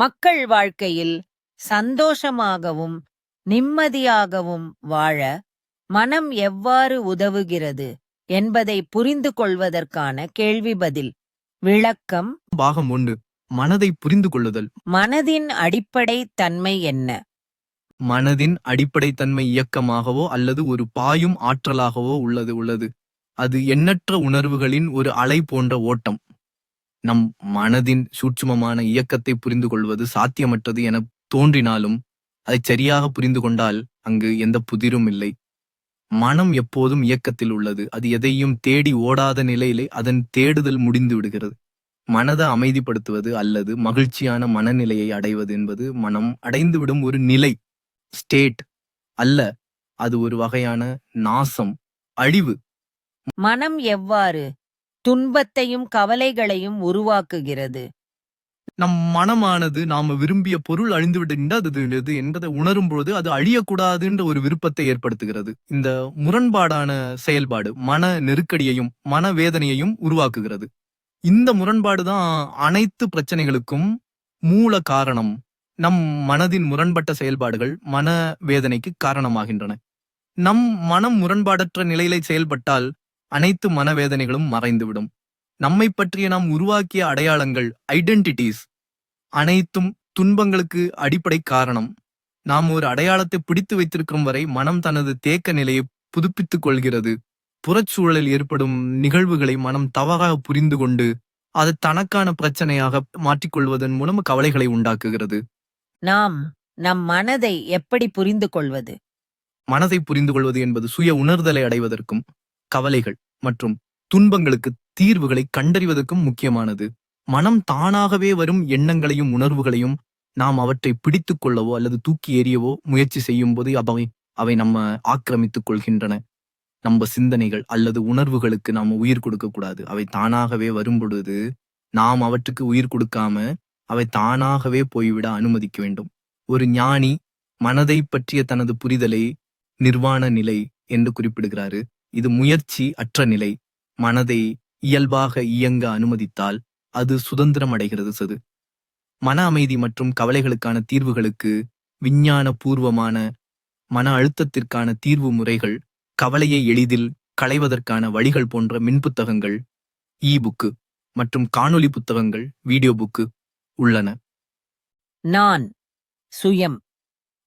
மக்கள் வாழ்க்கையில் சந்தோஷமாகவும் நிம்மதியாகவும் வாழ மனம் எவ்வாறு உதவுகிறது என்பதை புரிந்து கொள்வதற்கான கேள்வி பதில். விளக்கம். பாகம் ஒன்று. மனதை புரிந்து கொள்ளுதல். மனதின் அடிப்படை தன்மை என்ன? மனதின் அடிப்படை தன்மை இயக்கமாகவோ அல்லது ஒரு பாயும் ஆற்றலாகவோ உள்ளது உள்ளது. அது எண்ணற்ற உணர்வுகளின் ஒரு அலை போன்ற ஓட்டம். நம் மனதின் சூட்சுமமான இயக்கத்தை புரிந்து கொள்வது சாத்தியமற்றது என தோன்றினாலும் அதை சரியாக புரிந்து கொண்டால் அங்கு எந்த புதிரும் இல்லை. மனம் எப்போதும் இயக்கத்தில் உள்ளது. அது எதையும் தேடி ஓடாத நிலையிலே அதன் தேடுதல் முடிந்து விடுகிறது. மனதை அமைதிப்படுத்துவது அல்லது மகிழ்ச்சியான மனநிலையை அடைவது என்பது மனம் அடைந்துவிடும் ஒரு நிலை ஸ்டேட் அல்ல. அது ஒரு வகையான நாசம் அழிவு. மனம் எவ்வாறு துன்பத்தையும் கவலைகளையும் உருவாக்குகிறது. நம் மனமானது நாம விரும்பிய பொருள் அழிந்து விடுகின்றது என்பதை உணரும் பொழுது அது அழியக்கூடாதுன்ற ஒரு விருப்பத்தை ஏற்படுத்துகிறது. இந்த முரண்பாடான செயல்பாடு மன நெருக்கடியையும் மன வேதனையையும் உருவாக்குகிறது. இந்த முரண்பாடு தான் அனைத்து பிரச்சனைகளுக்கும் மூல காரணம். நம் மனதின் முரண்பட்ட செயல்பாடுகள் மன வேதனைக்கு காரணமாகின்றன. நம் மனம் முரண்பாடற்ற நிலையில செயல்பட்டால் அனைத்து மனவேதனைகளும் மறைந்துவிடும். நம்மை பற்றிய நாம் உருவாக்கிய அடையாளங்கள் ஐடென்டிட்டிஸ் அனைத்தும் துன்பங்களுக்கு அடிப்படை காரணம். நாம் ஒரு அடையாளத்தை பிடித்து வைத்திருக்கும் வரை மனம் தனது தேக்க நிலையை புதுப்பித்துக் கொள்கிறது. புறச்சூழலில் ஏற்படும் நிகழ்வுகளை மனம் தவறாக புரிந்து கொண்டு அது தனக்கான பிரச்சனையாக மாற்றிக்கொள்வதன் மூலம் கவலைகளை உண்டாக்குகிறது. நாம் நம் மனதை எப்படி புரிந்து கொள்வது? மனதை புரிந்து கொள்வது என்பது சுய உணர்தலை அடைவதற்கும் கவலைகள் மற்றும் துன்பங்களுக்கு தீர்வுகளை கண்டறிவதற்கும் முக்கியமானது. மனம் தானாகவே வரும் எண்ணங்களையும் உணர்வுகளையும் நாம் அவற்றை பிடித்துக் கொள்ளவோ அல்லது தூக்கி எறியவோ முயற்சி செய்யும் போது அவை அவை நம்ம ஆக்கிரமித்துக் கொள்கின்றன. நம்ம சிந்தனைகள் அல்லது உணர்வுகளுக்கு நாம் உயிர் கொடுக்க கூடாது. அவை தானாகவே வரும் பொழுது நாம் அவற்றுக்கு உயிர் கொடுக்காம அவை தானாகவே போய்விட அனுமதிக்க வேண்டும். ஒரு ஞானி மனதை பற்றிய தனது புரிதலை நிர்வாண நிலை என்று குறிப்பிடுகிறாரு. இது முயற்சி அற்ற நிலை. மனதை இயல்பாக இயங்க அனுமதித்தால் அது சுதந்திரம் அடைகிறது சது. மன அமைதி மற்றும் கவலைகளுக்கான தீர்வுகளுக்கு விஞ்ஞான பூர்வமான மன அழுத்தத்திற்கான தீர்வு முறைகள் கவலையை எளிதில் களைவதற்கான வழிகள் போன்ற மின்புத்தகங்கள் இ புக்கு மற்றும் காணொளி புத்தகங்கள் வீடியோ புக்கு உள்ளன. நான் சுயம்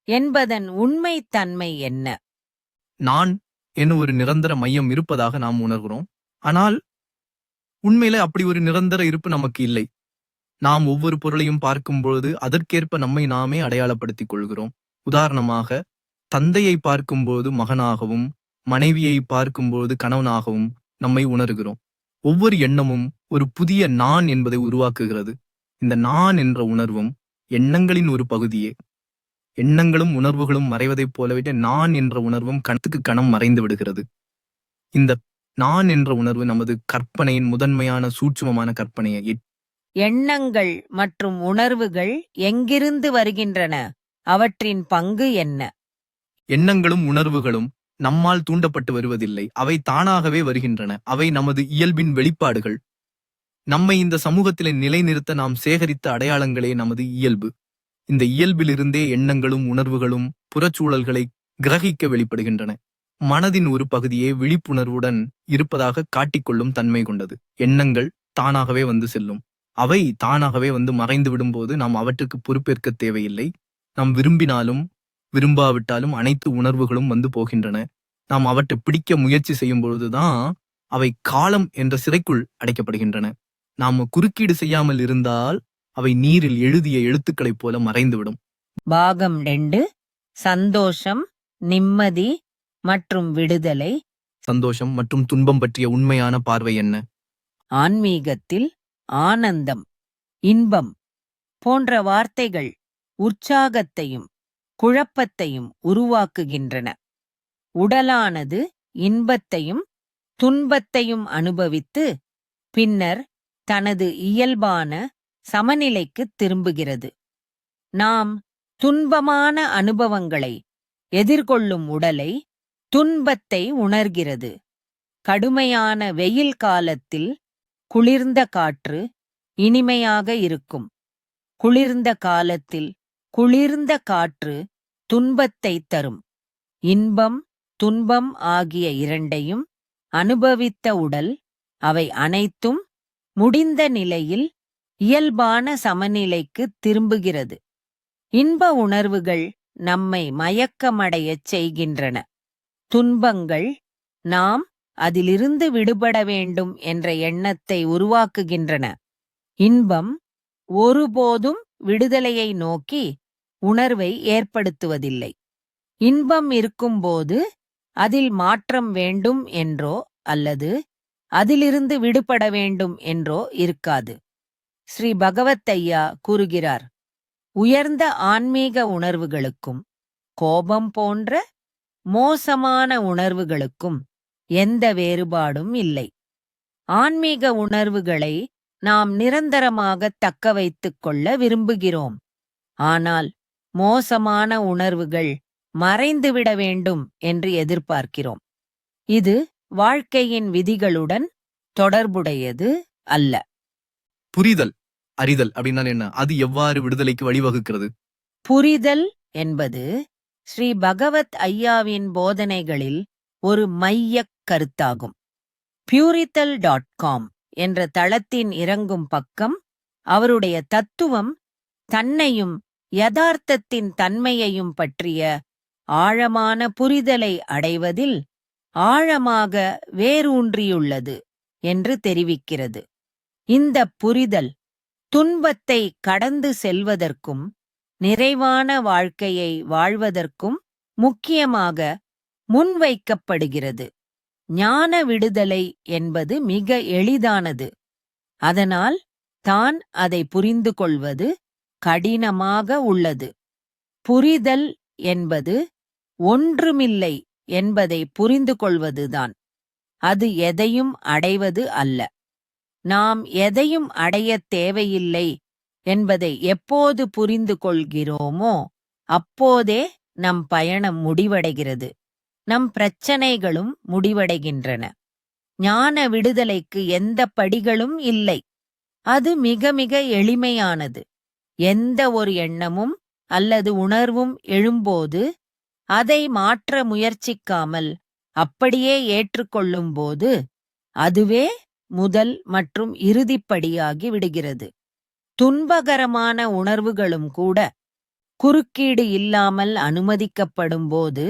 என்பதன் உண்மை தன்மை என்ன? நான் என்ன ஒரு நிரந்தர மையம் இருப்பதாக நாம் உணர்கிறோம். ஆனால் உண்மையில அப்படி ஒரு நிரந்தர இருப்பு நமக்கு இல்லை. நாம் ஒவ்வொரு பொருளையும் பார்க்கும் பொழுது அதற்கேற்ப நம்மை நாமே அடையாளப்படுத்திக் கொள்கிறோம். உதாரணமாக தந்தையை பார்க்கும்போது மகனாகவும் மனைவியை பார்க்கும்போது கணவனாகவும் நம்மை உணர்கிறோம். ஒவ்வொரு எண்ணமும் ஒரு புதிய நான் என்பதை உருவாக்குகிறது. இந்த நான் என்ற உணர்வும் எண்ணங்களின் ஒரு பகுதியே. எண்ணங்களும் உணர்வுகளும் மறைவதைப் போலவே நான் என்ற உணர்வும் கணத்துக்கு கணம் மறைந்து விடுகிறது. இந்த நான் என்ற உணர்வு நமது கற்பனையின் முதன்மையான சூட்சுமமான கற்பனையை எண்ணங்கள் மற்றும் உணர்வுகள் எங்கிருந்து வருகின்றன? அவற்றின் பங்கு என்ன? எண்ணங்களும் உணர்வுகளும் நம்மால் தூண்டப்பட்டு வருவதில்லை. அவை தானாகவே வருகின்றன. அவை நமது இயல்பின் வெளிப்பாடுகள். நம்மை இந்த சமூகத்திலே நிலைநிறுத்த நாம் சேகரித்த அடையாளங்களே நமது இயல்பு. இந்த இயல்பிலிருந்தே எண்ணங்களும் உணர்வுகளும் புறச்சூழல்களை கிரகிக்க வெளிப்படுகின்றன. மனதின் ஒரு பகுதியே விழிப்புணர்வுடன் இருப்பதாக காட்டிக்கொள்ளும் தன்மை கொண்டது. எண்ணங்கள் தானாகவே வந்து செல்லும். அவை தானாகவே வந்து மறைந்து விடும்போது நாம் அவற்றுக்கு பொறுப்பேற்க தேவையில்லை. நாம் விரும்பினாலும் விரும்பாவிட்டாலும் அனைத்து உணர்வுகளும் வந்து போகின்றன. நாம் அவற்றை பிடிக்க முயற்சி செய்யும் பொழுதுதான் அவை காலம் என்ற சிறைக்குள் அடைக்கப்படுகின்றன. நாம குறுக்கீடு செய்யாமல் இருந்தால் அவை நீரில் எழுதிய எழுத்துக்களைப் போல மறைந்துவிடும். பாகம் ரெண்டு சந்தோஷம் நிம்மதி மற்றும் விடுதலை. சந்தோஷம் மற்றும் துன்பம் பற்றிய உண்மையான பார்வை என்ன? ஆன்மீகத்தில் ஆனந்தம் இன்பம் போன்ற வார்த்தைகள் உற்சாகத்தையும் குழப்பத்தையும் உருவாக்குகின்றன. உடலானது இன்பத்தையும் துன்பத்தையும் அனுபவித்து பின்னர் தனது இயல்பான சமநிலைக்கு திரும்புகிறது. நாம் துன்பமான அனுபவங்களை எதிர்கொள்ளும் உடலை துன்பத்தை உணர்கிறது. கடுமையான வெயில் காலத்தில் குளிர்ந்த காற்று இனிமையாக இருக்கும். குளிர்ந்த காலத்தில் குளிர்ந்த காற்று துன்பத்தைத் தரும். இன்பம் துன்பம் ஆகிய இரண்டையும் அனுபவித்த உடல் அவை அனைத்தும் முடிந்த நிலையில் இயல்பான சமநிலைக்கு திரும்புகிறது. இன்ப உணர்வுகள் நம்மை மயக்கமடையச் செய்கின்றன. துன்பங்கள் நாம் அதிலிருந்து விடுபட வேண்டும் என்ற எண்ணத்தை உருவாக்குகின்றன. இன்பம் ஒருபோதும் விடுதலையை நோக்கி உணர்வை ஏற்படுத்துவதில்லை. இன்பம் இருக்கும்போது அதில் மாற்றம் வேண்டும் என்றோ அல்லது அதிலிருந்து விடுபட வேண்டும் என்றோ இருக்காது. ஸ்ரீ பகவத்தையா கூறுகிறார் உயர்ந்த ஆன்மீக உணர்வுகளுக்கும் கோபம் போன்ற மோசமான உணர்வுகளுக்கும் எந்த வேறுபாடும் இல்லை. ஆன்மீக உணர்வுகளை நாம் நிரந்தரமாக தக்க வைத்துக் கொள்ள விரும்புகிறோம். ஆனால் மோசமான உணர்வுகள் மறைந்துவிட வேண்டும் என்று எதிர்பார்க்கிறோம். இது வாழ்க்கையின் விதிகளுடன் தொடர்புடையது அல்ல. புரிதல். அறிதல் அப்படின்னா என்ன? அது எவ்வாறு விடுதலைக்கு வழிவகுக்கிறது? புரிதல் என்பது ஸ்ரீ பகவத் ஐயாவின் போதனைகளில் ஒரு மையக் கருத்தாகும். பியூரித்தல் டாட் காம் என்ற தளத்தின் இறங்கும் பக்கம் அவருடைய தத்துவம் தன்னையும் யதார்த்தத்தின் தன்மையையும் பற்றிய ஆழமான புரிதலை அடைவதில் ஆழமாக வேரூன்றியுள்ளது என்று தெரிவிக்கிறது. இந்த புரிதல் துன்பத்தை கடந்து செல்வதற்கும் நிறைவான வாழ்க்கையை வாழ்வதற்கும் முக்கியமாக முன்வைக்கப்படுகிறது. ஞான விடுதலை என்பது மிக எளிதானது. அதனால் தான் அதை புரிந்து கொள்வது கடினமாக உள்ளது. புரிதல் என்பது ஒன்றுமில்லை என்பதை புரிந்து கொள்வதுதான். அது எதையும் அடைவது அல்ல. நாம் எதையும் அடையத் தேவையில்லை என்பதை எப்போது புரிந்து கொள்கிறோமோ அப்போதே நம் பயணம் முடிவடைகிறது. நம் பிரச்சனைகளும் முடிவடைகின்றன. ஞான விடுதலைக்கு எந்த படிகளும் இல்லை. அது மிக மிக எளிமையானது. எந்த ஒரு எண்ணமும் அல்லது உணர்வும் எழும்போது அதை மாற்ற முயற்சிக்காமல் அப்படியே ஏற்றுக்கொள்ளும்போது அதுவே முதல் மற்றும் இறுதிப்படியாகி விடுகிறது. துன்பகரமான உணர்வுகளும் கூட குறுக்கீடு இல்லாமல் அனுமதிக்கப்படும் போது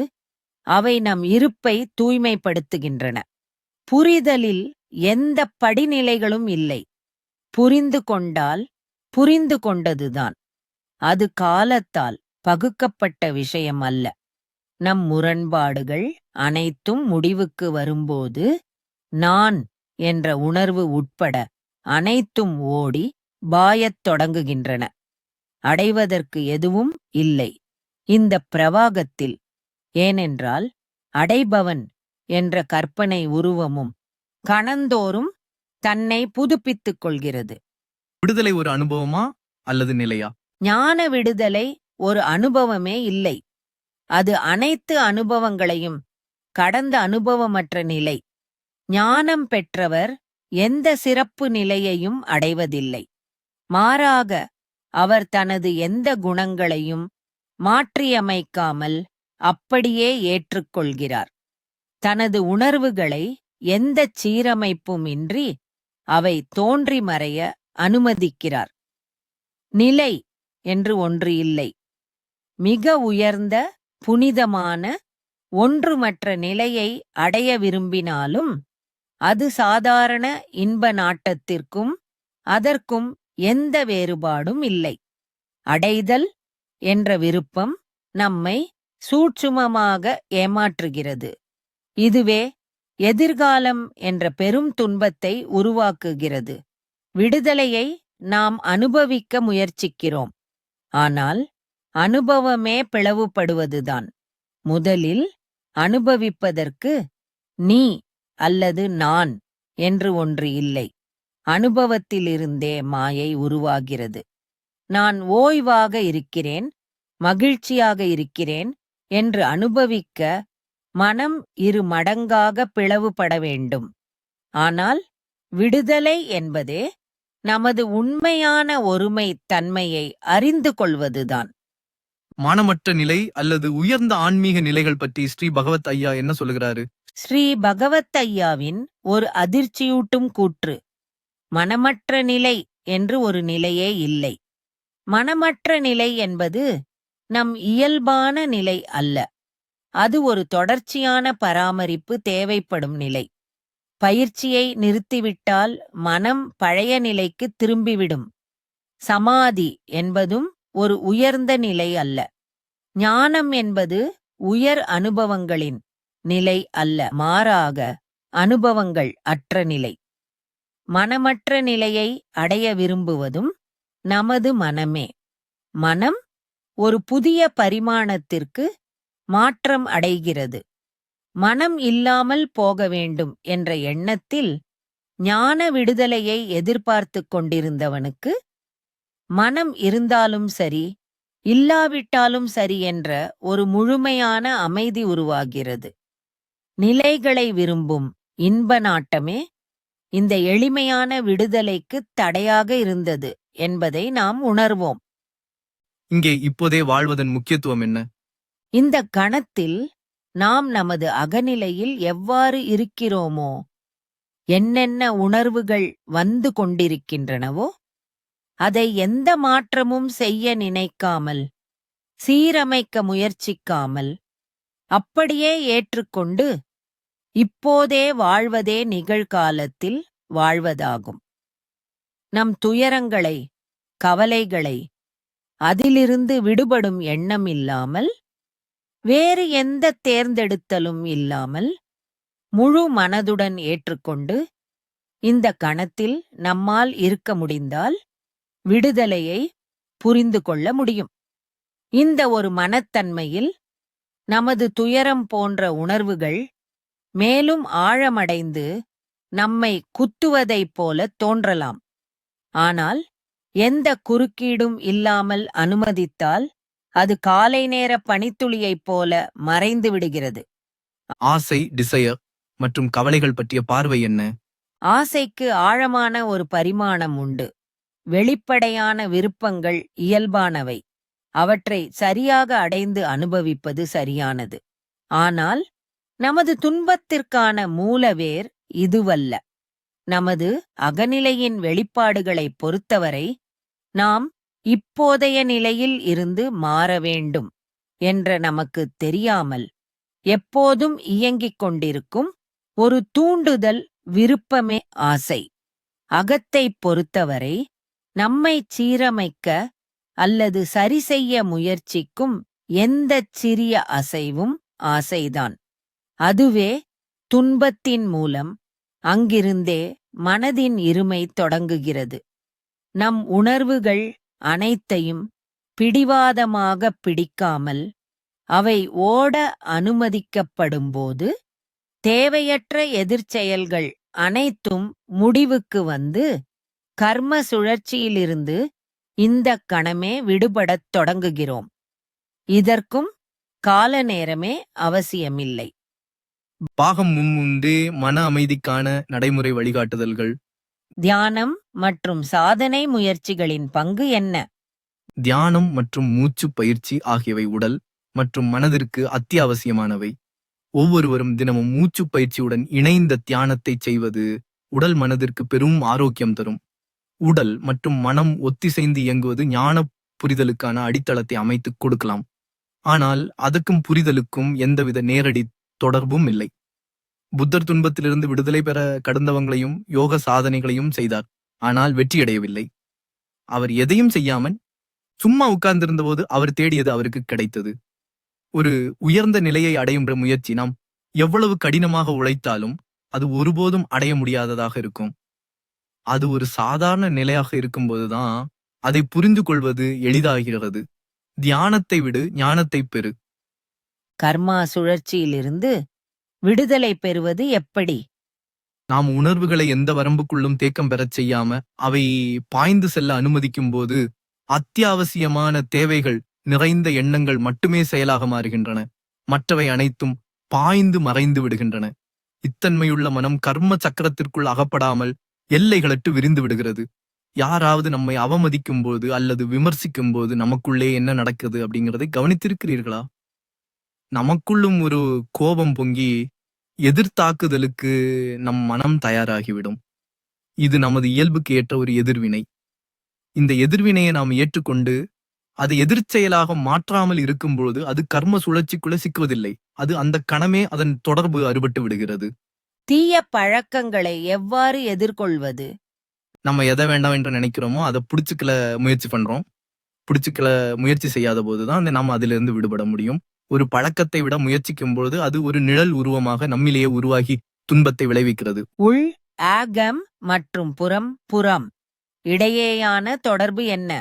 அவை நம் இருப்பை தூய்மைப்படுத்துகின்றன. புரிதலில் எந்த படிநிலைகளும் இல்லை. புரிந்து கொண்டால் புரிந்து கொண்டதுதான். அது காலத்தால் பகுக்கப்பட்ட விஷயம் அல்ல. நம் முரண்பாடுகள் அனைத்தும் முடிவுக்கு வரும்போது நான் என்ற உணர்வு உட்பட அனைத்தும் ஓடி பாயத் தொடங்குகின்றன. அடைவதற்கு எதுவும் இல்லை. இந்த பிரவாகத்தில் ஏனென்றால் அடைபவன் என்ற கற்பனை உருவமும் கணந்தோறும் தன்னை புதுப்பித்துக் கொள்கிறது. விடுதலை ஒரு அனுபவமா அல்லது நிலையா? ஞான விடுதலை ஒரு அனுபவமே இல்லை. அது அனைத்து அனுபவங்களையும் கடந்த அனுபவமற்ற நிலை. ஞானம் பெற்றவர் எந்த சிறப்பு நிலையையும் அடைவதில்லை. மாறாக அவர் தனது எந்த குணங்களையும் மாற்றியமைக்காமல் அப்படியே ஏற்றுக்கொள்கிறார். தனது உணர்வுகளை எந்தச் சீரமைப்பும் இன்றி அவை தோன்றி மறைய அனுமதிக்கிறார். நிலை என்று ஒன்று இல்லை. மிக உயர்ந்த புனிதமான ஒன்றுமற்ற நிலையை அடைய விரும்பினாலும் அது சாதாரண இன்ப நாட்டத்திற்கும் அதற்கும் எந்த வேறுபாடும் இல்லை. அடைதல் என்ற விருப்பம் நம்மை சூட்சுமமாக ஏமாற்றுகிறது. இதுவே எதிர்காலம் என்ற பெரும் துன்பத்தை உருவாக்குகிறது. விடுதலையை நாம் அனுபவிக்க முயற்சிக்கிறோம். ஆனால் அனுபவமே பிளவுபடுவதுதான். முதலில் அனுபவிப்பதற்கு நீ அல்லது நான் என்று ஒன்று இல்லை. அனுபவத்திலிருந்தே மாயை உருவாகிறது. நான் ஓய்வாக இருக்கிறேன் மகிழ்ச்சியாக இருக்கிறேன் என்று அனுபவிக்க மனம் இரு மடங்காக பிளவுபட வேண்டும். ஆனால் விடுதலை என்பதே நமது உண்மையான ஒருமை தன்மையை அறிந்து கொள்வதுதான். மானமற்ற நிலை அல்லது உயர்ந்த ஆன்மீக நிலைகள் பற்றி ஸ்ரீ பகவத் ஐயா என்ன சொல்லுகிறாரு? ஸ்ரீ பகவத் ஐயாவின் ஒரு அதிர்ச்சியூட்டும் கூற்று. மனமற்ற நிலை என்று ஒரு நிலையே இல்லை. மனமற்ற நிலை என்பது நம் இயல்பான நிலை அல்ல. அது ஒரு தொடர்ச்சியான பராமரிப்பு தேவைப்படும் நிலை. பயிற்சியை நிறுத்திவிட்டால் மனம் பழைய நிலைக்கு திரும்பிவிடும். சமாதி என்பதும் ஒரு உயர்ந்த நிலை அல்ல. ஞானம் என்பது உயர் அனுபவங்களின் நிலை அல்ல மாறாக அனுபவங்கள் அற்ற நிலை. மனமற்ற நிலையை அடைய விரும்புவதும் நமது மனமே. மனம் ஒரு புதிய பரிமாணத்திற்கு மாற்றம் அடைகிறது. மனம் இல்லாமல் போக வேண்டும் என்ற எண்ணத்தில் ஞான விடுதலையை எதிர்பார்த்துக் கொண்டிருந்தவனுக்கு மனம் இருந்தாலும் சரி இல்லாவிட்டாலும் சரி என்ற ஒரு முழுமையான அமைதி உருவாகிறது. நிலைகளை விரும்பும் இன்ப நாட்டமே இந்த எளிமையான விடுதலைக்கு தடையாக இருந்தது என்பதை நாம் உணர்வோம். இங்கே இப்போதே வாழ்வதன் முக்கியத்துவம் என்ன? இந்த கணத்தில் நாம் நமது அகநிலையில் எவ்வாறு இருக்கிறோமோ என்னென்ன உணர்வுகள் வந்து கொண்டிருக்கின்றனவோ அதை எந்த மாற்றமும் செய்ய நினைக்காமல் சீரமைக்க முயற்சிக்காமல் அப்படியே ஏற்றுக்கொண்டு இப்போதே வாழ்வதே நிகழ்காலத்தில் வாழ்வதாகும். நம் துயரங்களை கவலைகளை அதிலிருந்து விடுபடும் எண்ணம் இல்லாமல் வேறு எந்த தேர்ந்தெடுத்தலும் இல்லாமல் முழு மனதுடன் ஏற்றுக்கொண்டு இந்த கணத்தில் நம்மால் இருக்க முடிந்தால் விடுதலையை புரிந்து கொள்ள முடியும். இந்த ஒரு மனத்தன்மையில் நமது துயரம் போன்ற உணர்வுகள் மேலும் ஆழமடைந்து நம்மை குத்துவதைப் போல தோன்றலாம். ஆனால் எந்த குறுக்கீடும் இல்லாமல் அனுமதித்தால் அது காலை நேர பனித்துளியைப் போல மறைந்து விடுகிறது. ஆசை டிசையர் மற்றும் கவலைகள் பற்றிய பார்வை என்ன? ஆசைக்கு ஆழமான ஒரு பரிமாணம் உண்டு. வெளிப்படையான விருப்பங்கள் இயல்பானவை. அவற்றை சரியாக அடைந்து அனுபவிப்பது சரியானது. ஆனால் நமது துன்பத்திற்கான மூலவேர் இதுவல்ல. நமது அகநிலையின் வெளிப்பாடுகளைப் பொறுத்தவரை நாம் இப்போதைய நிலையில் இருந்து மாற வேண்டும் என்ற நமக்கு தெரியாமல் எப்போதும் இயங்கிக் கொண்டிருக்கும் ஒரு தூண்டுதல் விருப்பமே ஆசை. அகத்தைப் பொறுத்தவரை நம்மைச் சீரமைக்க அல்லது சரிசெய்ய முயற்சிக்கும் எந்தச் சிறிய அசைவும் ஆசைதான். அதுவே துன்பத்தின் மூலம் அங்கிருந்தே மனதின் இருமை தொடங்குகிறது. நம் உணர்வுகள் அனைத்தையும் பிடிவாதமாக பிடிக்காமல் அவை ஓட அனுமதிக்கப்படும்போது தேவையற்ற எதிர்ச்செயல்கள் அனைத்தும் முடிவுக்கு வந்து கர்ம சுழற்சியிலிருந்து இந்த கணமே விடுபடத் தொடங்குகிறோம். இதற்கும் கால நேரமே அவசியமில்லை. பாகம் முன்முந்தே மன அமைதிக்கான நடைமுறை வழிகாட்டுதல்கள். தியானம் மற்றும் சாதனை முயற்சிகளின் பங்கு என்ன? தியானம் மற்றும் மூச்சு பயிற்சி ஆகியவை உடல் மற்றும் மனதிற்கு அத்தியாவசியமானவை. ஒவ்வொருவரும் தினமும் மூச்சு பயிற்சியுடன் இணைந்த தியானத்தை செய்வது உடல் மனதிற்கு பெரும் ஆரோக்கியம் தரும். உடல் மற்றும் மனம் ஒத்திசைந்து இயங்குவது ஞான புரிதலுக்கான அடித்தளத்தை அமைத்துக் கொடுக்கலாம். ஆனால் அதுக்கும் புரிதலுக்கும் எந்தவித நேரடி தொடர்பும் இல்லை. புத்தர் துன்பத்திலிருந்து விடுதலை பெற கடந்தவங்களையும் யோக சாதனைகளையும் செய்தார். ஆனால் வெற்றியடையவில்லை. அவர் எதையும் செய்யாமல் சும்மா உட்கார்ந்திருந்தபோது அவர் தேடியது அவருக்கு கிடைத்தது. ஒரு உயர்ந்த நிலையை அடையும் முயற்சி நாம் எவ்வளவு கடினமாக உழைத்தாலும் அது ஒருபோதும் அடைய முடியாததாக இருக்கும். அது ஒரு சாதாரண நிலையாக இருக்கும்போதுதான் அதை புரிந்து கொள்வது எளிதாகிறது. தியானத்தை விடு ஞானத்தை பெறு. கர்மா சுழற்சியிலிருந்து விடுதலை பெறுவது எப்படி? நாம் உணர்வுகளை எந்த வரம்புக்குள்ளும் தேக்கம் பெறச் செய்யாம அவை பாய்ந்து செல்ல அனுமதிக்கும் போது அத்தியாவசியமான தேவைகள் நிறைந்த எண்ணங்கள் மட்டுமே செயலாக மாறுகின்றன. மற்றவை அனைத்தும் பாய்ந்து மறைந்து விடுகின்றன. இத்தன்மையுள்ள மனம் கர்ம சக்கரத்திற்குள் அகப்படாமல் எல்லைகளற்று விரிந்து விடுகிறது. யாராவது நம்மை அவமதிக்கும் போது அல்லது விமர்சிக்கும் போது நமக்குள்ளே என்ன நடக்குது அப்படிங்கறதை கவனித்திருக்கிறீர்களா? நமக்குள்ளும் ஒரு கோபம் பொங்கி எதிர்த்தாக்குதலுக்கு நம் மனம் தயாராகிவிடும். இது நமது இயல்புக்கு ஏற்ற ஒரு எதிர்வினை. இந்த எதிர்வினையை நாம் ஏற்றுக்கொண்டு அதை எதிர்ச்செயலாக மாற்றாமல் இருக்கும் பொழுது அது கர்ம சுழற்சிக்குள்ள சிக்குவதில்லை. அது அந்த கணமே அதன் தொடர்பு அறுபட்டு விடுகிறது. தீய பழக்கங்களை எவ்வாறு எதிர்கொள்வது? நம்ம எதை வேண்டாம் என்று நினைக்கிறோமோ அதை புடிச்சுக்கல முயற்சி பண்றோம். புடிச்சுக்கல முயற்சி செய்யாத போதுதான் நம்ம அதிலிருந்து விடுபட முடியும். ஒரு பழக்கத்தை விட முயற்சிக்கும் பொழுது அது ஒரு நிழல் உருவமாக நம்மிலேயே உருவாகி துன்பத்தை விளைவிக்கிறது. உள் ஆகம் மற்றும் புறம் புறம். இடையேயான தொடர்பு என்ன?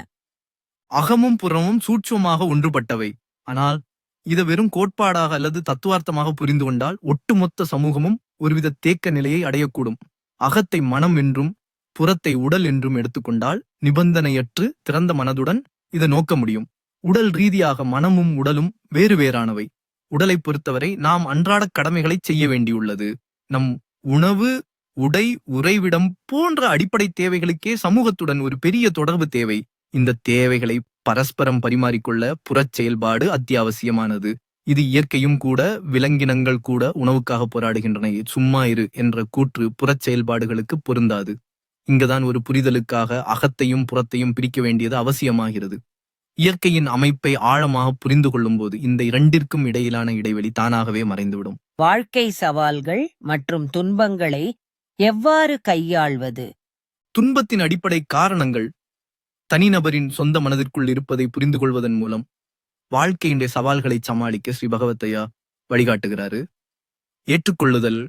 அகமும் புறமும் சூட்சுமமாக ஒன்றுபட்டவை. ஆனால் இதை வெறும் கோட்பாடாக அல்லது தத்துவார்த்தமாக புரிந்து கொண்டால் ஒட்டுமொத்த சமூகமும் ஒருவித தேக்க நிலையை அடையக்கூடும். அகத்தை மனம் என்றும் புறத்தை உடல் என்றும் எடுத்துக்கொண்டால் நிபந்தனையற்று திறந்த மனதுடன் இதை நோக்க முடியும். உடல் ரீதியாக மனமும் உடலும் வேறு வேறானவை. உடலை பொறுத்தவரை நாம் அன்றாட கடமைகளை செய்ய வேண்டியுள்ளது. நம் உணவு உடை உறைவிடம் போன்ற அடிப்படை தேவைகளுக்கே சமூகத்துடன் ஒரு பெரிய தொடர்பு தேவை. இந்த தேவைகளை பரஸ்பரம் பரிமாறிக்கொள்ள புறச் செயல்பாடு அத்தியாவசியமானது. இது இயற்கையும் கூட விலங்கினங்கள் கூட உணவுக்காக போராடுகின்றன. சும்மா இரு என்ற கூற்று புறச் செயல்பாடுகளுக்கு பொருந்தாது. இங்குதான் ஒரு புரிதலுக்காக அகத்தையும் புறத்தையும் பிரிக்க வேண்டியது அவசியமாகிறது. இயற்கையின் அமைப்பை ஆழமாக புரிந்து கொள்ளும்போது இந்த இரண்டிற்கும் இடையிலான இடைவெளி தானாகவே மறைந்துவிடும். வாழ்க்கை சவால்கள் மற்றும் துன்பங்களை எவ்வாறு கையாள்வது? துன்பத்தின் அடிப்படை காரணங்கள் தனிநபரின் சொந்த மனதிற்குள் இருப்பதை புரிந்து கொள்வதன் மூலம் வாழ்க்கையினுடைய சவால்களை சமாளிக்க ஸ்ரீ பகவத்தையா வழிகாட்டுகிறாரு. ஏற்றுக்கொள்ளுதல்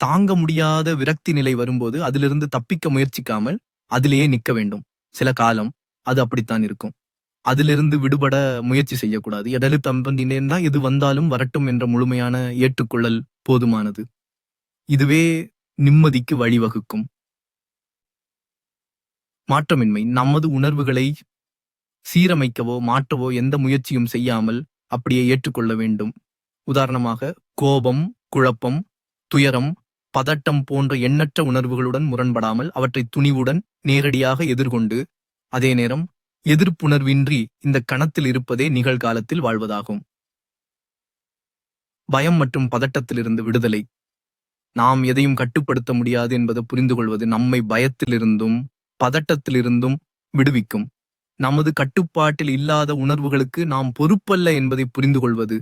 தாங்க முடியாத விரக்தி நிலை வரும்போது அதிலிருந்து தப்பிக்க முயற்சிக்காமல் அதிலேயே நிற்க வேண்டும். சில காலம் அது அப்படித்தான் இருக்கும். அதிலிருந்து விடுபட முயற்சி செய்யக்கூடாது. எடலு தம்பந்தினேன் தான் எது வந்தாலும் வரட்டும் என்ற முழுமையான ஏற்றுக்கொள்ளல் போதுமானது. இதுவே நிம்மதிக்கு வழிவகுக்கும். மாற்றமின்மை. நமது உணர்வுகளை சீரமைக்கவோ மாற்றவோ எந்த முயற்சியும் செய்யாமல் அப்படியே ஏற்றுக்கொள்ள வேண்டும். உதாரணமாக கோபம் குழப்பம் துயரம் பதட்டம் போன்ற எண்ணற்ற உணர்வுகளுடன் முரண்படாமல் அவற்றை துணிவுடன் நேரடியாக எதிர்கொண்டு அதே நேரம் எதிர்ப்புணர்வின்றி இந்த கணத்தில் இருப்பதே நிகழ்காலத்தில் வாழ்வதாகும். பயம் மற்றும் பதட்டத்திலிருந்து விடுதலை. நாம் எதையும் கட்டுப்படுத்த முடியாது என்பதை புரிந்து கொள்வது நம்மை பயத்திலிருந்தும் பதட்டத்திலிருந்தும் விடுவிக்கும். நமது கட்டுப்பாட்டில் இல்லாத உணர்வுகளுக்கு நாம் பொறுப்பல்ல என்பதை புரிந்து கொள்வது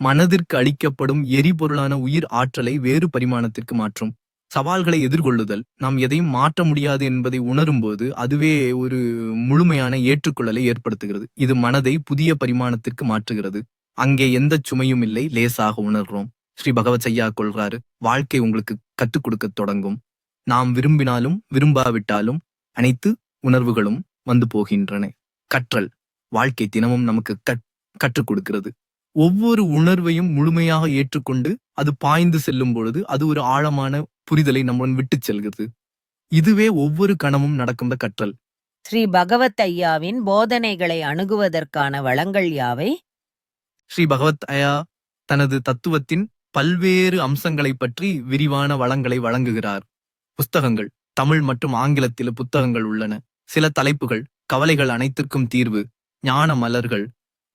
மனதிற்கு அளிக்கப்படும் எரிபொருளான உயிர் ஆற்றலை வேறு பரிமாணத்திற்கு மாற்றும். சவால்களை எதிர்கொள்ளுதல். நாம் எதையும் மாற்ற முடியாது என்பதை உணரும்போது அதுவே ஒரு முழுமையான ஏற்றுக்கொள்ளலை ஏற்படுத்துகிறது. இது மனதை புதிய பரிமாணத்திற்கு மாற்றுகிறது. அங்கே எந்த சுமையும் இல்லை. லேசாக உணர்றோம் ஸ்ரீ பகவத் ஐயா கொள்றாரு வாழ்க்கை உங்களுக்கு கற்றுக் கொடுக்க தொடங்கும். நாம் விரும்பினாலும் விரும்பாவிட்டாலும் அனைத்து உணர்வுகளும் வந்து போகின்றன. கற்றல். வாழ்க்கை தினமும் நமக்கு கற்- கற்றுக் கொடுக்கிறது. ஒவ்வொரு உணர்வையும் முழுமையாக ஏற்றுக்கொண்டு அது பாய்ந்து செல்லும் பொழுது அது ஒரு ஆழமான புரிதலை நம்முடன் விட்டுச் செல்கிறது. இதுவே ஒவ்வொரு கணமும் நடக்கும் கற்றல். ஸ்ரீ பகவத் ஐயாவின் போதனைகளை அணுகுவதற்கான வளங்கள் யாவை? ஸ்ரீ பகவத் அயா தனது தத்துவத்தின் பல்வேறு அம்சங்களை பற்றி விரிவான வளங்களை வழங்குகிறார். புஸ்தகங்கள் தமிழ் மற்றும் ஆங்கிலத்தில் புத்தகங்கள் உள்ளன. சில தலைப்புகள் கவலைகள் அனைத்திற்கும் தீர்வு. ஞான மலர்கள்.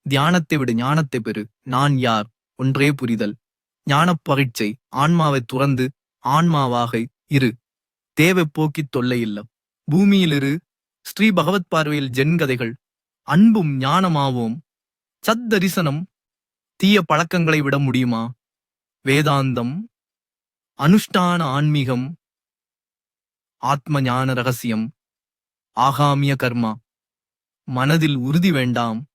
தியானத்தை விடு ஞானத்தை பெறு. நான் யார்? ஒன்றே புரிதல். ஞானப் பரீட்சை. ஆன்மாவை துறந்து ஆன்மாவாக இரு. தேவை போக்கித் தொல்லையில்லம் பூமியிலிரு ஸ்ரீ பகவத் பார்வையில் ஜென்கதைகள் அன்பும் ஞானமாவோம். சத்தரிசனம் தீய பழக்கங்களை விட முடியுமா? வேதாந்தம். அனுஷ்டான ஆன்மீகம். ஆத்ம ஞான ரகசியம். ஆகாமிய கர்மா. மனதில் உறுதி வேண்டாம்.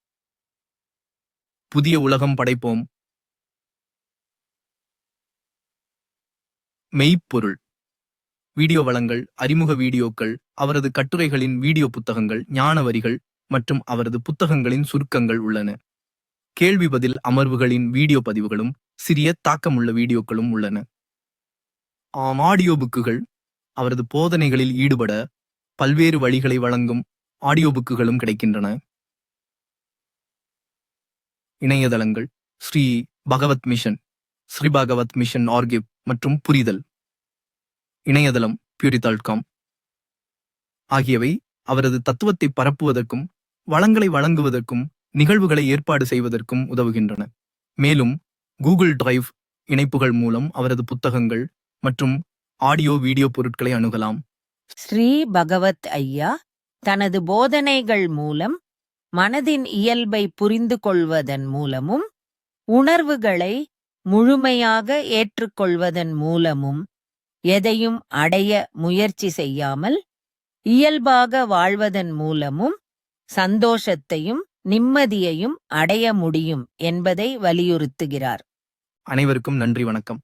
புதிய உலகம் படைப்போம். மெய்ப்பொருள். வீடியோ வளங்கள் அறிமுக வீடியோக்கள் அவரது கட்டுரைகளின் வீடியோ புத்தகங்கள் ஞான வரிகள் மற்றும் அவரது புத்தகங்களின் சுருக்கங்கள் உள்ளன. கேள்வி பதில் அமர்வுகளின் வீடியோ பதிவுகளும் சிறிய தாக்கமுள்ள வீடியோக்களும் உள்ளன. ஆம் ஆடியோ புக்குகள் அவரது போதனைகளில் ஈடுபட பல்வேறு வழிகளை வழங்கும் ஆடியோ புக்குகளும் கிடைக்கின்றன. இணையதளங்கள் Shri Bhagavad mission Shri Bhagavad mission archive மற்றும் புரிதல். இணையதளம் பியூரிதால் காம் ஆகியவை அவரது தத்துவத்தை பரப்புவதற்கும் வளங்களை வழங்குவதற்கும் நிகழ்வுகளை ஏற்பாடு செய்வதற்கும் உதவுகின்றன. மேலும் கூகுள் டிரைவ் இணைப்புகள் மூலம் அவரது புத்தகங்கள் மற்றும் ஆடியோ வீடியோ பொருட்களை அணுகலாம். ஸ்ரீ பகவத் ஐயா தனது போதனைகள் மூலம் மனதின் இயல்பை புரிந்து கொள்வதன் மூலமும் உணர்வுகளை முழுமையாக ஏற்றுக்கொள்வதன் மூலமும் எதையும் அடைய முயற்சி செய்யாமல் இயல்பாக வாழ்வதன் மூலமும் சந்தோஷத்தையும் நிம்மதியையும் அடைய முடியும் என்பதை வலியுறுத்துகிறார். அனைவருக்கும் நன்றி வணக்கம்.